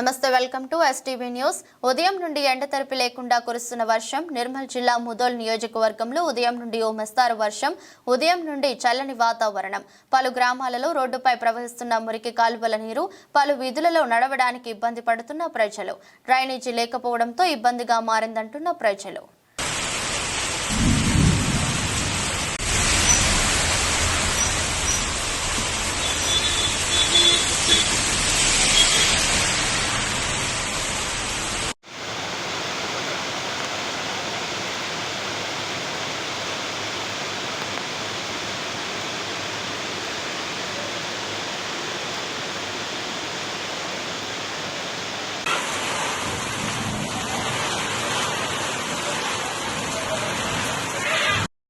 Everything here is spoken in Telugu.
నమస్తే వెల్కమ్ టు ఎస్టీవీ న్యూస్ ఉదయం నుండి ఎండతెరపి లేకుండా కురుస్తున్న వర్షం నిర్మల్ జిల్లా ముదోల్ నియోజకవర్గంలో ఉదయం నుండి ఓ మస్తారు వర్షం ఉదయం నుండి చల్లని వాతావరణం. పలు గ్రామాలలో రోడ్డుపై ప్రవహిస్తున్న మురికి కాలువల నీరు పలు వీధులలో నడవడానికి ఇబ్బంది పడుతున్న ప్రజలు. డ్రైనేజీ లేకపోవడంతో ఇబ్బందిగా మారిందంటున్న ప్రజలు.